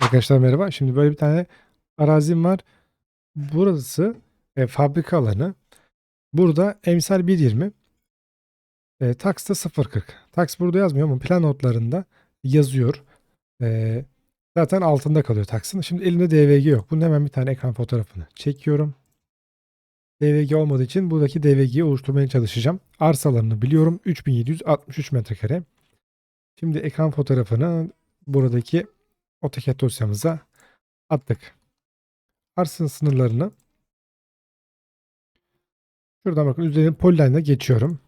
Arkadaşlar merhaba. Şimdi böyle bir tane arazim var. Burası e, fabrika alanı. Burada emsal 1.20. E, tax da 0.40. Tax burada yazmıyor ama plan notlarında yazıyor. E, zaten altında kalıyor taksın. Şimdi elimde DVG yok. Bunun hemen bir tane ekran fotoğrafını çekiyorum. DVG olmadığı için buradaki DVG'yi oluşturmaya çalışacağım. Arsa alanını biliyorum. 3763 metrekare. Şimdi ekran fotoğrafını buradaki AutoCAD dosyamıza attık. Arsanın sınırlarını şuradan bakın üzerine polyline'a geçiyorum.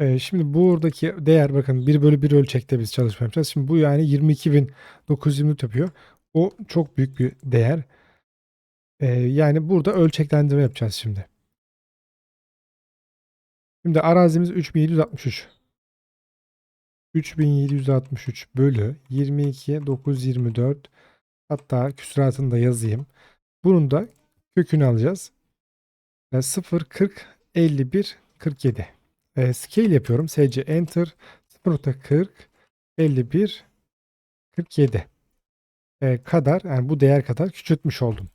Ee, şimdi buradaki değer bakın 1 bölü 1 ölçekte biz çalışma yapacağız. Şimdi bu yani 22.924 yapıyor. O çok büyük bir değer. Ee, yani burada ölçeklendirme yapacağız şimdi. Şimdi arazimiz 3763. 3763 bölü 22 924 hatta küsuratını da yazayım. Bunun da kökünü alacağız. E, 0 40 51 47. E, scale yapıyorum. SC enter 0.40 51 47 e, kadar yani bu değer kadar küçültmüş oldum.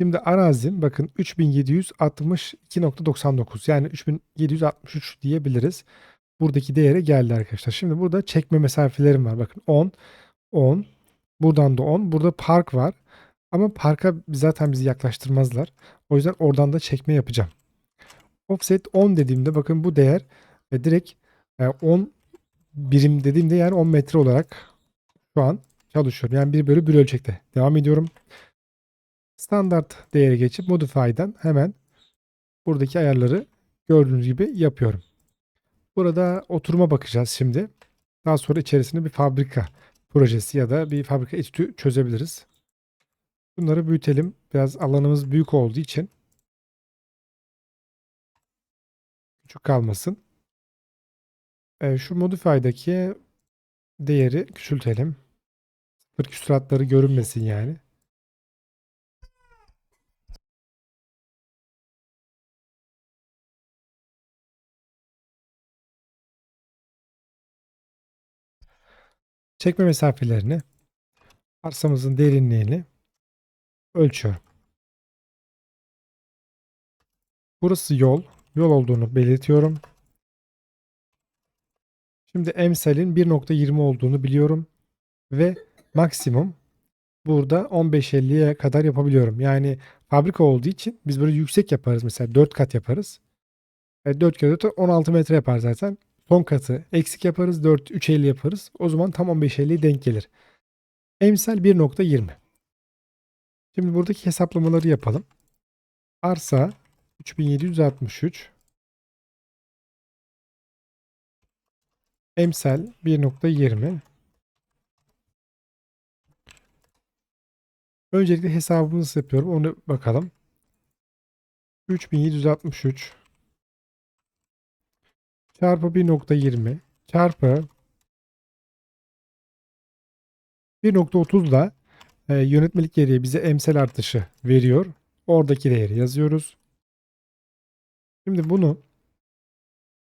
Şimdi arazim bakın 3762.99 yani 3763 diyebiliriz. Buradaki değere geldi arkadaşlar. Şimdi burada çekme mesafelerim var. Bakın 10, 10. Buradan da 10. Burada park var. Ama parka zaten bizi yaklaştırmazlar. O yüzden oradan da çekme yapacağım. Offset 10 dediğimde bakın bu değer e, direkt e, 10 birim dediğimde yani 10 metre olarak şu an çalışıyorum. Yani 1 bölü 1 ölçekte. Devam ediyorum. Standart değeri geçip Modify'dan hemen buradaki ayarları gördüğünüz gibi yapıyorum. Burada oturuma bakacağız şimdi. Daha sonra içerisinde bir fabrika projesi ya da bir fabrika etüdü çözebiliriz. Bunları büyütelim. Biraz alanımız büyük olduğu için küçük kalmasın. Şu Modify'daki değeri küçültelim. Sıfır küsuratları görünmesin yani. Çekme mesafelerini, arsamızın derinliğini ölçüyorum. Burası yol. Yol olduğunu belirtiyorum. Şimdi emsalin 1.20 olduğunu biliyorum. Ve maksimum burada 15.50'ye kadar yapabiliyorum. Yani fabrika olduğu için biz böyle yüksek yaparız. Mesela 4 kat yaparız. E, 4 kere 4 16 metre yapar zaten. Son katı eksik yaparız. 4 3.50 yaparız. O zaman tam 15.50'ye denk gelir. Emsal 1.20. Şimdi buradaki hesaplamaları yapalım. Arsa 3763 Emsal 1.20 Öncelikle hesabımı nasıl yapıyorum onu bakalım. 3763 çarpı 1.20 çarpı 1.30 da e, yönetmelik gereği bize emsal artışı veriyor. Oradaki değeri yazıyoruz. Şimdi bunu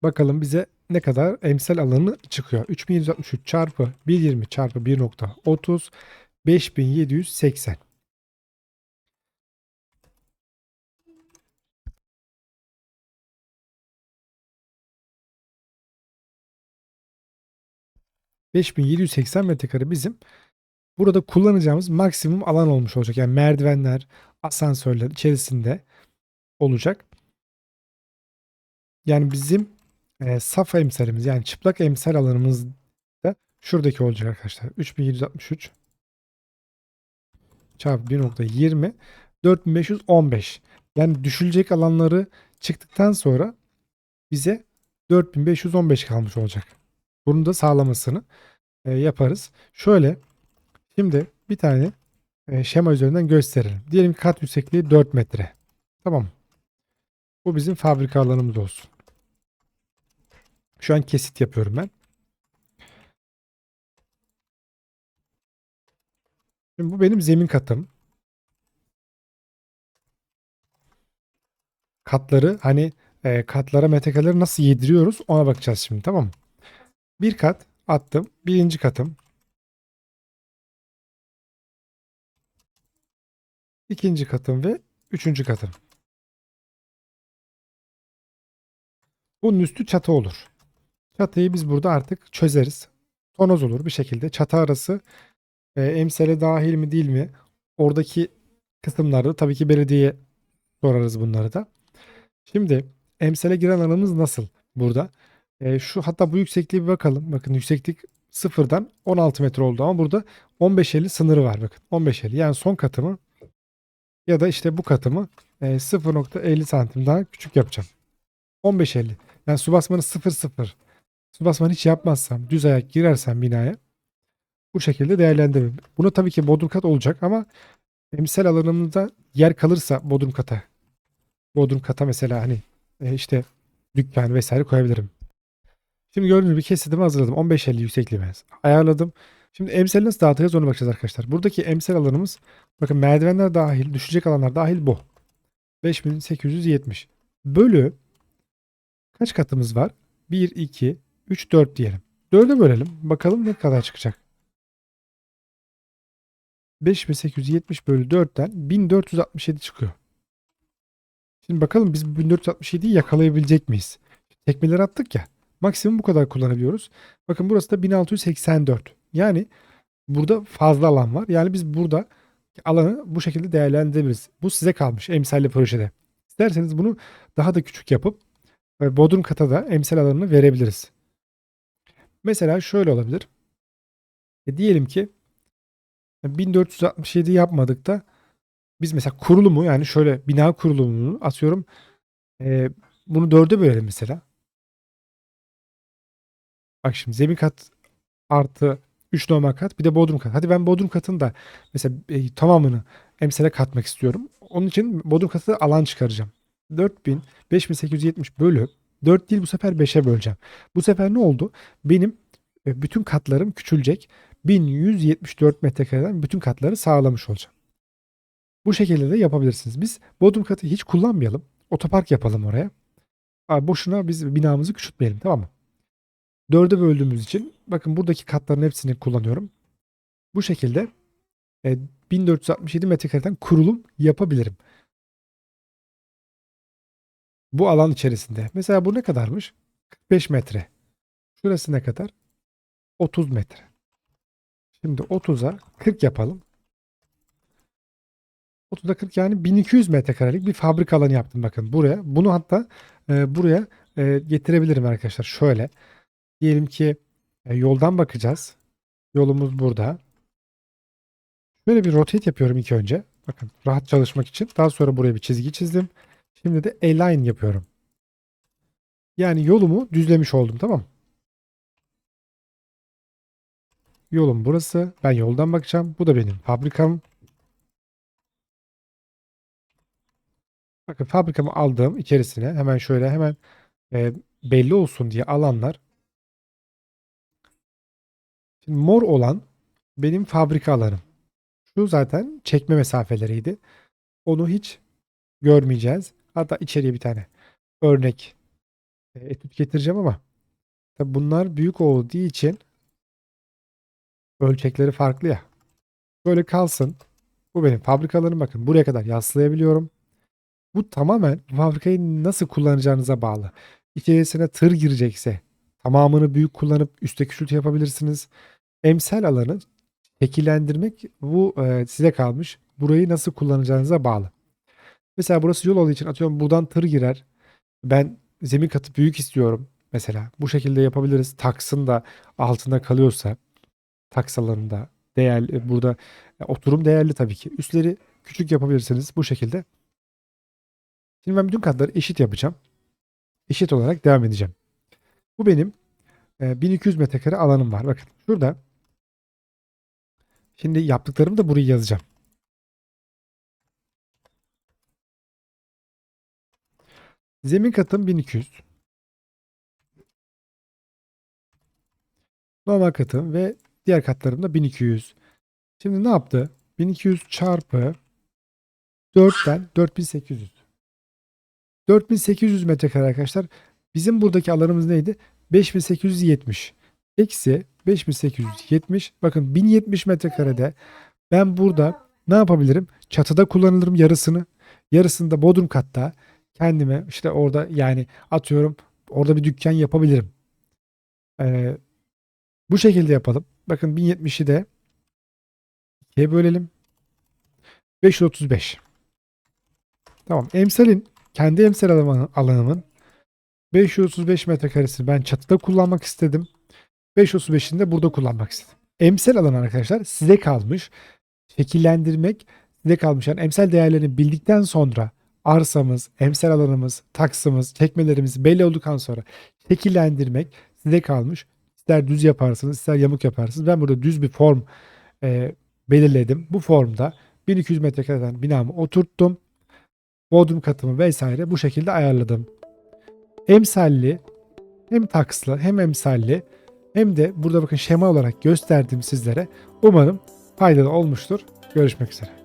bakalım bize ne kadar emsal alanı çıkıyor. 3763 çarpı 120 çarpı 1.30 5780. ...5780 metrekare bizim burada kullanacağımız maksimum alan olmuş olacak. Yani merdivenler, asansörler içerisinde olacak. Yani bizim e, saf emsalimiz yani çıplak emsal alanımız da şuradaki olacak arkadaşlar. 3763 çarpı 1.20 4515. Yani düşülecek alanları çıktıktan sonra bize 4515 kalmış olacak. Bunu da sağlamasını e, yaparız. Şöyle şimdi bir tane e, şema üzerinden gösterelim. Diyelim kat yüksekliği 4 metre. Tamam. Bu bizim fabrika alanımız olsun. Şu an kesit yapıyorum ben. Şimdi bu benim zemin katım. Katları hani e, katlara metrekareleri nasıl yediriyoruz ona bakacağız şimdi tamam mı? Bir kat attım. Birinci katım. ikinci katım ve üçüncü katım. Bunun üstü çatı olur. Çatıyı biz burada artık çözeriz. Tonoz olur bir şekilde. Çatı arası e, emsale dahil mi değil mi? Oradaki kısımlarda tabii ki belediyeye sorarız bunları da. Şimdi emsale giren alanımız nasıl burada? E, şu hatta bu yüksekliğe bir bakalım. Bakın yükseklik sıfırdan 16 metre oldu ama burada 15.50 sınırı var bakın. 15.50 yani son katımı ya da işte bu katımı e, 0.50 santim daha küçük yapacağım. 15.50 yani su basmanı 0.0 su basmanı hiç yapmazsam düz ayak girersem binaya bu şekilde değerlendiririm. Bunu tabii ki bodrum kat olacak ama emsal alanımızda yer kalırsa bodrum kata bodrum kata mesela hani e, işte dükkan vesaire koyabilirim. Şimdi gördüğünüz gibi kesitimi hazırladım. 15.50 yüksekliği ben ayarladım. Şimdi emsali nasıl dağıtacağız ona bakacağız arkadaşlar. Buradaki emsal alanımız bakın merdivenler dahil, düşecek alanlar dahil bu. 5870 bölü kaç katımız var? 1, 2, 3, 4 diyelim. 4'e bölelim. Bakalım ne kadar çıkacak. 5870 bölü 4'ten 1467 çıkıyor. Şimdi bakalım biz bu 1467'yi yakalayabilecek miyiz? Tekmeleri attık ya. Maksimum bu kadar kullanabiliyoruz. Bakın burası da 1684. Yani burada fazla alan var. Yani biz burada alanı bu şekilde değerlendirebiliriz. Bu size kalmış emsalli projede. İsterseniz bunu daha da küçük yapıp e, bodrum kata da emsal alanını verebiliriz. Mesela şöyle olabilir. E diyelim ki 1467 yapmadık da biz mesela kurulumu yani şöyle bina kurulumunu atıyorum e, bunu dörde bölelim mesela. Bak şimdi zemin kat artı 3 normal kat bir de bodrum kat. Hadi ben bodrum katın da mesela e, tamamını emsale katmak istiyorum. Onun için bodrum katı alan çıkaracağım. 4000 5870 bölü 4 değil bu sefer 5'e böleceğim. Bu sefer ne oldu? Benim e, bütün katlarım küçülecek. 1174 metrekareden bütün katları sağlamış olacağım. Bu şekilde de yapabilirsiniz. Biz bodrum katı hiç kullanmayalım. Otopark yapalım oraya. Boşuna biz binamızı küçültmeyelim tamam mı? Dörde böldüğümüz için bakın buradaki katların hepsini kullanıyorum. Bu şekilde e, 1467 metrekareden kurulum yapabilirim. Bu alan içerisinde. Mesela bu ne kadarmış? 45 metre. Şurası ne kadar? 30 metre. Şimdi 30'a 40 yapalım. 30'a 40 yani 1200 metrekarelik bir fabrika alanı yaptım bakın buraya. Bunu hatta e, buraya e, getirebilirim arkadaşlar. Şöyle. Diyelim ki e, yoldan bakacağız. Yolumuz burada. Şöyle bir rotate yapıyorum ilk önce. Bakın rahat çalışmak için. Daha sonra buraya bir çizgi çizdim. Şimdi de align yapıyorum. Yani yolumu düzlemiş oldum tamam mı? Yolum burası. Ben yoldan bakacağım. Bu da benim fabrikam. Bakın fabrikamı aldığım içerisine hemen şöyle hemen e, belli olsun diye alanlar. Şimdi mor olan benim fabrika alanım. Şu zaten çekme mesafeleriydi. Onu hiç görmeyeceğiz. Hatta içeriye bir tane örnek e, etüt getireceğim ama tabi bunlar büyük olduğu için ölçekleri farklı ya. Böyle kalsın. Bu benim fabrikalarım bakın buraya kadar yaslayabiliyorum. Bu tamamen fabrikayı nasıl kullanacağınıza bağlı. İçerisine tır girecekse tamamını büyük kullanıp üstte küçültü yapabilirsiniz. Emsal alanı şekillendirmek bu e, size kalmış. Burayı nasıl kullanacağınıza bağlı. Mesela burası yol olduğu için atıyorum buradan tır girer. Ben zemin katı büyük istiyorum mesela. Bu şekilde yapabiliriz. Taksın da altında kalıyorsa taks alanında değerli burada e, oturum değerli tabii ki. Üstleri küçük yapabilirsiniz bu şekilde. Şimdi ben bütün katları eşit yapacağım. Eşit olarak devam edeceğim. Bu benim e, 1200 metrekare alanım var. Bakın şurada. Şimdi yaptıklarımı da buraya yazacağım. Zemin katım 1200. Normal katım ve diğer katlarım da 1200. Şimdi ne yaptı? 1200 çarpı 4'ten 4800. 4800 metrekare arkadaşlar. Bizim buradaki alanımız neydi? 5870. Eksi 5870. Bakın 1070 metrekarede ben burada ne yapabilirim? Çatıda kullanılırım yarısını. Yarısını da bodrum katta kendime işte orada yani atıyorum orada bir dükkan yapabilirim. Ee, bu şekilde yapalım. Bakın 1070'i de ikiye bölelim. 535. Tamam. Emsal'in kendi emsal alanı- alanımın 535 metrekaresini ben çatıda kullanmak istedim. 535'ini de burada kullanmak istedim. Emsal alanı arkadaşlar size kalmış. Şekillendirmek size kalmış. Yani emsal değerlerini bildikten sonra arsamız, emsal alanımız, taksımız, çekmelerimiz belli olduktan sonra şekillendirmek size kalmış. İster düz yaparsınız, ister yamuk yaparsınız. Ben burada düz bir form e, belirledim. Bu formda 1200 metrekareden binamı oturttum. Bodrum katımı vesaire bu şekilde ayarladım. Emsalli hem takslı hem emsalli hem de burada bakın şema olarak gösterdim sizlere. Umarım faydalı olmuştur. Görüşmek üzere.